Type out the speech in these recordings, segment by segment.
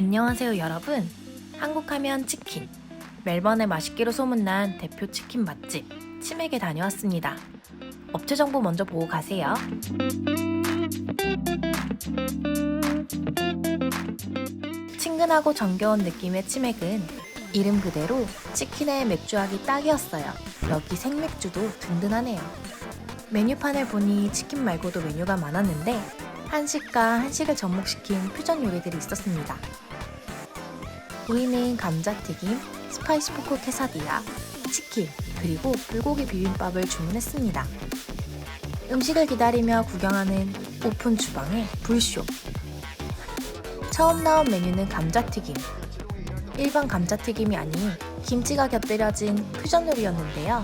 안녕하세요 여러분. 한국하면 치킨. 멜번의 맛있기로 소문난 대표 치킨 맛집 치맥에 다녀왔습니다. 업체 정보 먼저 보고 가세요. 친근하고 정겨운 느낌의 치맥은 이름 그대로 치킨에 맥주하기 딱이었어요. 여기 생맥주도 든든하네요. 메뉴판을 보니 치킨 말고도 메뉴가 많았는데 한식과 한식을 접목시킨 퓨전 요리들이 있었습니다. 우리는 감자튀김, 스파이시 포크 케사디야, 치킨, 그리고 불고기 비빔밥을 주문했습니다. 음식을 기다리며 구경하는 오픈 주방의 불쇼. 처음 나온 메뉴는 감자튀김. 일반 감자튀김이 아닌 김치가 곁들여진 퓨전 요리였는데요.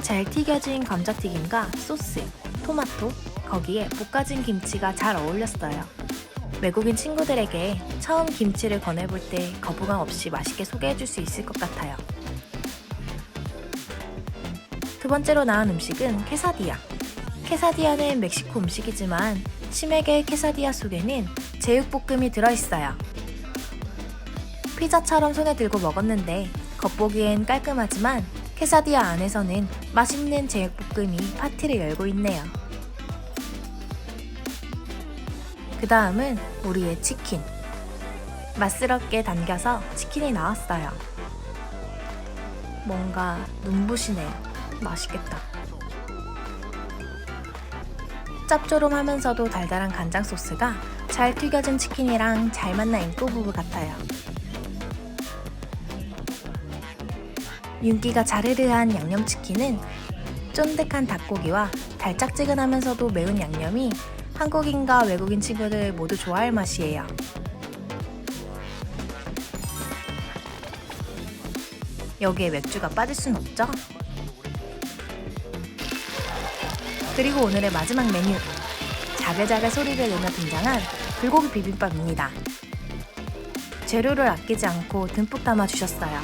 잘 튀겨진 감자튀김과 소스, 토마토, 거기에 볶아진 김치가 잘 어울렸어요. 외국인 친구들에게 처음 김치를 권해볼 때 거부감 없이 맛있게 소개해줄 수 있을 것 같아요. 두 번째로 나온 음식은 케사디야. 케사디야는 멕시코 음식이지만 치맥의 케사디야 속에는 제육볶음이 들어있어요. 피자처럼 손에 들고 먹었는데 겉보기엔 깔끔하지만 케사디야 안에서는 맛있는 제육볶음이 파티를 열고 있네요. 그 다음은 우리의 치킨. 맛스럽게 담겨서 치킨이 나왔어요. 뭔가 눈부시네요. 맛있겠다. 짭조름하면서도 달달한 간장 소스가 잘 튀겨진 치킨이랑 잘 만난 인꼬 부부 같아요. 윤기가 자르르한 양념치킨은 쫀득한 닭고기와 달짝지근하면서도 매운 양념이 한국인과 외국인 친구들 모두 좋아할 맛이에요. 여기에 맥주가 빠질 순 없죠? 그리고 오늘의 마지막 메뉴. 자글자글 소리를 내며 등장한 불고기 비빔밥입니다. 재료를 아끼지 않고 듬뿍 담아 주셨어요.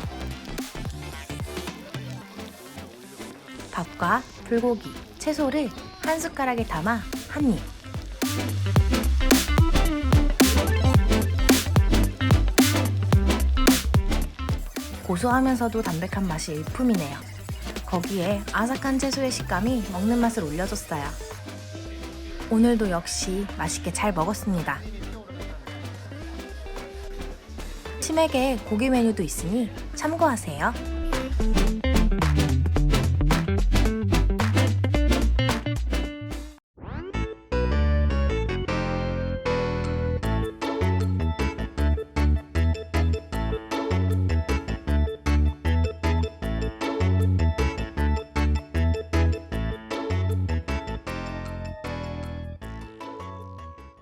밥과 불고기, 채소를 한 숟가락에 담아 한 입. 고소하면서도 담백한 맛이 일품이네요. 거기에 아삭한 채소의 식감이 먹는 맛을 올려줬어요. 오늘도 역시 맛있게 잘 먹었습니다. 치맥에 고기 메뉴도 있으니 참고하세요.